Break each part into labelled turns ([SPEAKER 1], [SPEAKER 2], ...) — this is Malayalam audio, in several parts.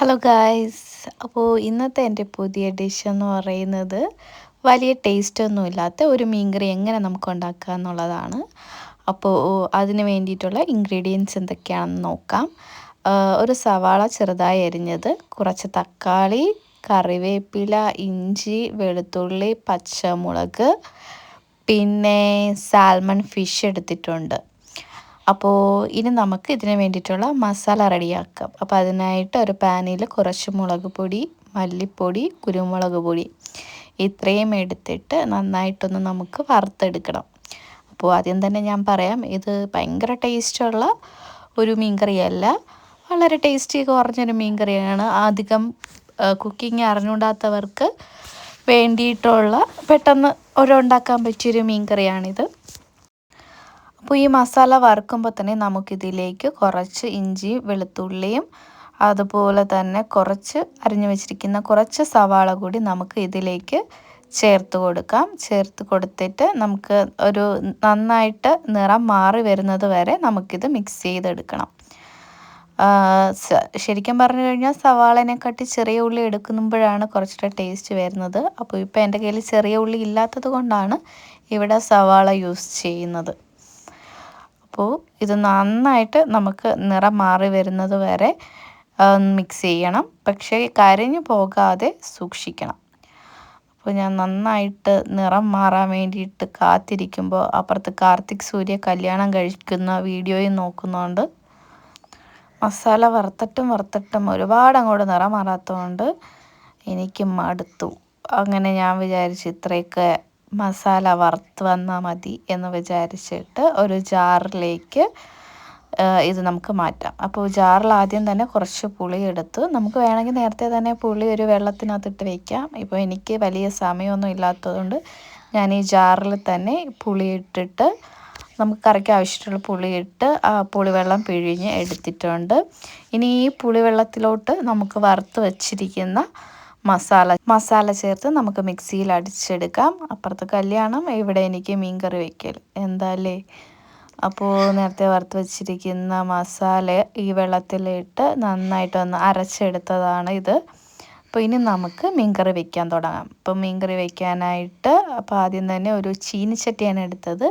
[SPEAKER 1] ഹലോ ഗായ്സ് അപ്പോൾ ഇന്നത്തെ എന്റെ പുതിയ ഡിഷ് എന്ന് പറയുന്നത് വലിയ ടേസ്റ്റ് ഒന്നും ഇല്ലാത്ത ഒരു മീൻകറി എങ്ങനെ നമുക്ക് ഉണ്ടാക്കുക എന്നുള്ളതാണ്. അപ്പോൾ അതിന് വേണ്ടിയിട്ടുള്ള ഇൻഗ്രീഡിയൻസ് എന്തൊക്കെയാണെന്ന് നോക്കാം. ഒരു സവാള ചെറുതായി അരിഞ്ഞത് കുറച്ച് തക്കാളി കറിവേപ്പില ഇഞ്ചി വെളുത്തുള്ളി പച്ചമുളക് പിന്നെ സാൽമൺ ഫിഷ് എടുത്തിട്ടുണ്ട്. അപ്പോൾ ഇനി നമുക്ക് ഇതിന് വേണ്ടിയിട്ടുള്ള മസാല റെഡിയാക്കാം. അപ്പോൾ അതിനായിട്ട് ഒരു പാനിൽ കുറച്ച് മുളക് പൊടി മല്ലിപ്പൊടി കുരുമുളക് പൊടി ഇത്രയും എടുത്തിട്ട് നന്നായിട്ടൊന്ന് നമുക്ക് വറുത്തെടുക്കണം. അപ്പോൾ ആദ്യം തന്നെ ഞാൻ പറയാം ഇത് ഭയങ്കര ടേസ്റ്റുള്ള ഒരു മീൻകറിയല്ല. വളരെ ടേസ്റ്റി കുറഞ്ഞൊരു മീൻകറിയാണ്. അധികം കുക്കിംഗ് അറിഞ്ഞുകൂടാത്തവർക്ക് വേണ്ടിയിട്ടുള്ള പെട്ടെന്ന് ഒരു ഉണ്ടാക്കാൻ പറ്റിയൊരു മീൻകറിയാണിത്. അപ്പോൾ ഈ മസാല വറുക്കുമ്പോൾ തന്നെ നമുക്കിതിലേക്ക് കുറച്ച് ഇഞ്ചി വെളുത്തുള്ളിയും അതുപോലെ തന്നെ കുറച്ച് അരിഞ്ഞു വെച്ചിരിക്കുന്ന കുറച്ച് സവാള കൂടി നമുക്ക് ഇതിലേക്ക് ചേർത്ത് കൊടുക്കാം. ചേർത്ത് കൊടുത്തിട്ട് നമുക്ക് ഒരു നന്നായിട്ട് നിറം മാറി വരുന്നത് വരെ നമുക്കിത് മിക്സ് ചെയ്തെടുക്കണം. ശരിക്കും പറഞ്ഞു കഴിഞ്ഞാൽ സവാളനെക്കാട്ടി ചെറിയ ഉള്ളി എടുക്കുമ്പോഴാണ് കുറച്ചുകൂടെ ടേസ്റ്റ് വരുന്നത്. അപ്പോൾ ഇപ്പോൾ എന്റെ കയ്യിൽ ചെറിയ ഉള്ളി ഇല്ലാത്തത് കൊണ്ടാണ് ഇവിടെ സവാള യൂസ് ചെയ്യുന്നത്. അപ്പോൾ ഇത് നന്നായിട്ട് നമുക്ക് നിറം മാറി വരുന്നത് വരെ മിക്സ് ചെയ്യണം. പക്ഷേ കരിഞ്ഞു പോകാതെ സൂക്ഷിക്കണം. അപ്പോൾ ഞാൻ നന്നായിട്ട് നിറം മാറാൻ വേണ്ടിയിട്ട് കാത്തിരിക്കുമ്പോൾ അപ്പുറത്ത് കാർത്തിക് സൂര്യ കല്യാണം കഴിക്കുന്ന വീഡിയോയും നോക്കുന്നതുകൊണ്ട് മസാല വറുത്തിട്ടും വറുത്തിട്ടും ഒരുപാട് അങ്ങോട്ട് നിറം മാറാത്തതുകൊണ്ട് എനിക്ക് മടുത്തു. അങ്ങനെ ഞാൻ വിചാരിച്ചു ഇത്രയൊക്കെ മസാല വറുത്ത് വന്നാൽ മതി എന്ന് വിചാരിച്ചിട്ട് ഒരു ജാറിലേക്ക് ഇത് നമുക്ക് മാറ്റാം. അപ്പോൾ ജാറിൽ ആദ്യം തന്നെ കുറച്ച് പുളി എടുത്ത് നമുക്ക് വേണമെങ്കിൽ നേരത്തെ തന്നെ പുളി ഒരു വെള്ളത്തിനകത്തിട്ട് വയ്ക്കാം ഇപ്പോൾ എനിക്ക് വലിയ സമയമൊന്നും ഇല്ലാത്തതുകൊണ്ട് ഞാൻ ഈ ജാറിൽ തന്നെ പുളി ഇട്ടിട്ട് നമുക്ക് കറിക്ക് ആവശ്യമുള്ള പുളിയിട്ട് ആ പുളിവെള്ളം പിഴിഞ്ഞ് എടുത്തിട്ടുണ്ട്. ഇനി ഈ പുളിവെള്ളത്തിലോട്ട് നമുക്ക് വറുത്ത് വച്ചിരിക്കുന്ന മസാല മസാല ചേർത്ത് നമുക്ക് മിക്സിയിൽ അടിച്ചെടുക്കാം. അപ്പുറത്ത് കല്യാണം ഇവിടെ എനിക്ക് മീൻ കറി വയ്ക്കൽ എന്താല്ലേ? അപ്പോൾ നേരത്തെ വറുത്ത് വച്ചിരിക്കുന്ന മസാല ഈ വെള്ളത്തിലിട്ട് നന്നായിട്ടൊന്ന് അരച്ചെടുത്തതാണ് ഇത്. അപ്പോൾ ഇനി നമുക്ക് മീൻകറി വെക്കാൻ തുടങ്ങാം. അപ്പോൾ മീൻകറി വെക്കാനായിട്ട് അപ്പോൾ ആദ്യം തന്നെ ഒരു ചീനിച്ചട്ടിയാണ് എടുത്തത്.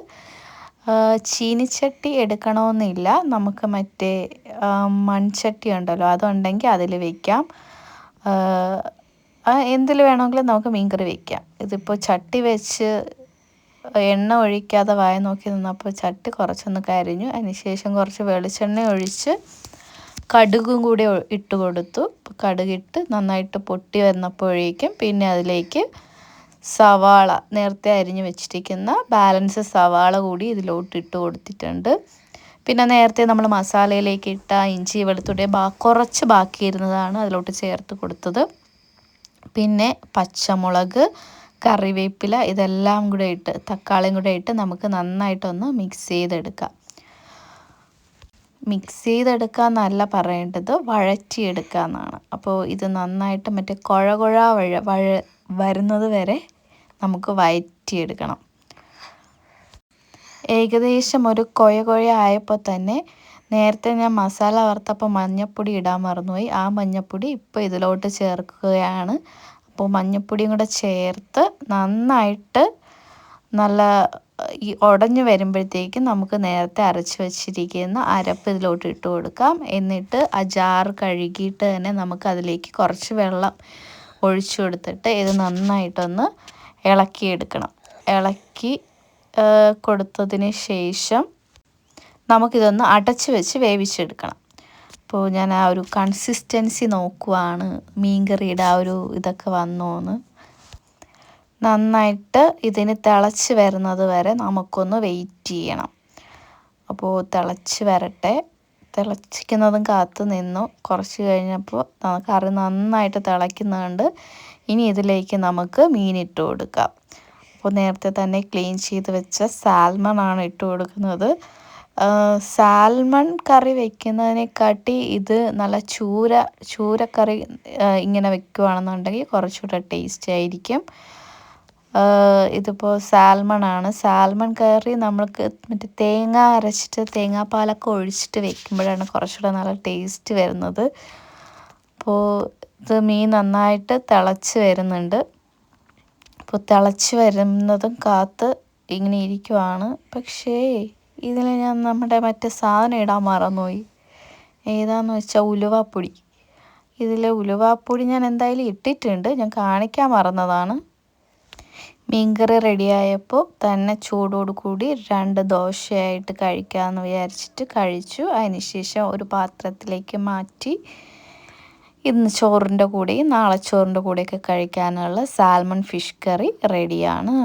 [SPEAKER 1] ചീനിച്ചട്ടി എടുക്കണമെന്നില്ല. നമുക്ക് മറ്റേ മൺചട്ടി ഉണ്ടല്ലോ അതുണ്ടെങ്കിൽ അതിൽ വെക്കാം. എന്തിൽ വേണമെങ്കിലും നമുക്ക് മീൻകറി വയ്ക്കാം ഇതിപ്പോൾ ചട്ടി വെച്ച് എണ്ണ ഒഴിക്കാതെ വായ നോക്കി നിന്നപ്പോൾ ചട്ടി കുറച്ചൊന്ന് കരിഞ്ഞു. അതിനുശേഷം കുറച്ച് വെളിച്ചെണ്ണ ഒഴിച്ച് കടുകും കൂടി ഇട്ട് കൊടുത്തു. കടുകിട്ട് നന്നായിട്ട് പൊട്ടി വന്നപ്പോഴേക്കും പിന്നെ അതിലേക്ക് സവാള നേരത്തെ അരിഞ്ഞു വെച്ചിരിക്കുന്ന ബാലൻസ് സവാള കൂടി ഇതിലോട്ട് ഇട്ട് കൊടുത്തിട്ടുണ്ട്. പിന്നെ നേരത്തെ നമ്മൾ മസാലയിലേക്ക് ഇട്ട ഇഞ്ചി വെളുത്തുള്ളി ബാ കുറച്ച് ബാക്കിയിരുന്നതാണ് അതിലോട്ട് ചേർത്ത് കൊടുത്തത്. പിന്നെ പച്ചമുളക് കറിവേപ്പില ഇതെല്ലാം കൂടെ ഇട്ട് തക്കാളിയും കൂടെ ഇട്ട് നമുക്ക് നന്നായിട്ടൊന്ന് മിക്സ് ചെയ്തെടുക്കാം. മിക്സ് ചെയ്തെടുക്കുക എന്നല്ല പറയേണ്ടത് വഴറ്റിയെടുക്കുക എന്നാണ് അപ്പോൾ ഇത് നന്നായിട്ട് മറ്റേ കുഴ കുഴ വഴ വഴ വരുന്നത് വരെ നമുക്ക് വഴറ്റിയെടുക്കണം ഏകദേശം ഒരു കൊയ കൊയ ആയപ്പോൾ തന്നെ നേരത്തെ ഞാൻ മസാല വറുത്തപ്പോൾ മഞ്ഞൾപ്പൊടി ഇടാൻ മറന്നുപോയി. ആ മഞ്ഞൾപ്പൊടി ഇപ്പോൾ ഇതിലോട്ട് ചേർക്കുകയാണ്. അപ്പോൾ മഞ്ഞൾപ്പൊടിയും കൂടെ ചേർത്ത് നന്നായിട്ട് നല്ല ഈ ഉടഞ്ഞു വരുമ്പോഴത്തേക്കും നമുക്ക് നേരത്തെ അരച്ച് വെച്ചിരിക്കുന്ന അരപ്പ് ഇതിലോട്ട് ഇട്ട് കൊടുക്കാം. എന്നിട്ട് ആ ജാർ കഴുകിയിട്ട് തന്നെ നമുക്ക് അതിലേക്ക് കുറച്ച് വെള്ളം ഒഴിച്ചു കൊടുത്തിട്ട് ഇത് നന്നായിട്ടൊന്ന് ഇളക്കിയെടുക്കണം. ഇളക്കി കൊടുത്തതിന് ശേഷം നമുക്കിതൊന്ന് അടച്ച് വെച്ച് വേവിച്ചെടുക്കണം. അപ്പോൾ ഞാൻ ആ ഒരു കൺസിസ്റ്റൻസി നോക്കുവാണ് മീൻകറിയുടെ ആ ഒരു ഇതൊക്കെ വന്നോന്ന്. നന്നായിട്ട് ഇതിന് തിളച്ച് വരുന്നത് വരെ നമുക്കൊന്ന് വെയിറ്റ് ചെയ്യണം. അപ്പോൾ തിളച്ച് വരട്ടെ. തിളച്ചിക്കുന്നതും കാത്തു നിന്നു. കുറച്ച് കഴിഞ്ഞപ്പോൾ കറി നന്നായിട്ട് തിളയ്ക്കുന്നുണ്ട്. ഇനി ഇതിലേക്ക് നമുക്ക് മീനിട്ട് കൊടുക്കാം. അപ്പോൾ നേരത്തെ തന്നെ ക്ലീൻ ചെയ്ത് വെച്ച സാൽമൺ ആണ് ഇട്ട് കൊടുക്കുന്നത്. സാൽമൺ കറി വെക്കുന്നതിനെക്കാട്ടി ഇത് നല്ല ചൂര ചൂരക്കറി ഇങ്ങനെ വെക്കുകയാണെന്നുണ്ടെങ്കിൽ കുറച്ചുകൂടെ ടേസ്റ്റ് ആയിരിക്കും. ഇതിപ്പോൾ സാൽമൺ ആണ് സാൽമൺ കറി നമ്മൾക്ക് മറ്റേ തേങ്ങ അരച്ചിട്ട് തേങ്ങാപ്പാലൊക്കെ ഒഴിച്ചിട്ട് വെക്കുമ്പോഴാണ് കുറച്ചുകൂടെ നല്ല ടേസ്റ്റ് വരുന്നത്. അപ്പോൾ ഇത് മീൻ നന്നായിട്ട് തിളച്ച് വരുന്നുണ്ട്. അപ്പോൾ തിളച്ച് വരുന്നതും കാത്ത് ഇങ്ങനെ ഇരിക്കുവാണ്. പക്ഷേ ഇതിൽ ഞാൻ നമ്മുടെ മറ്റേ സാധനം ഇടാൻ മറന്നുപോയി. ഏതാന്ന് വെച്ചാൽ ഉലുവാപ്പൊടി. ഇതിൽ ഉലുവാപ്പൊടി ഞാൻ എന്തായാലും ഇട്ടിട്ടുണ്ട്. ഞാൻ കാണിക്കാൻ മറന്നതാണ്. മീൻകറി റെഡിയായപ്പോൾ തന്നെ ചൂടോട് കൂടി രണ്ട് ദോശയായിട്ട് കഴിക്കാമെന്ന് വിചാരിച്ചിട്ട് കഴിച്ചു. അതിനുശേഷം ഒരു പാത്രത്തിലേക്ക് മാറ്റി ഇന്ന് ചോറിന്റെ കൂടെയും നാളെ ചോറിന്റെ കൂടെയൊക്കെ കഴിക്കാനുള്ള സാൽമൺ ഫിഷ് കറി റെഡിയാണ്.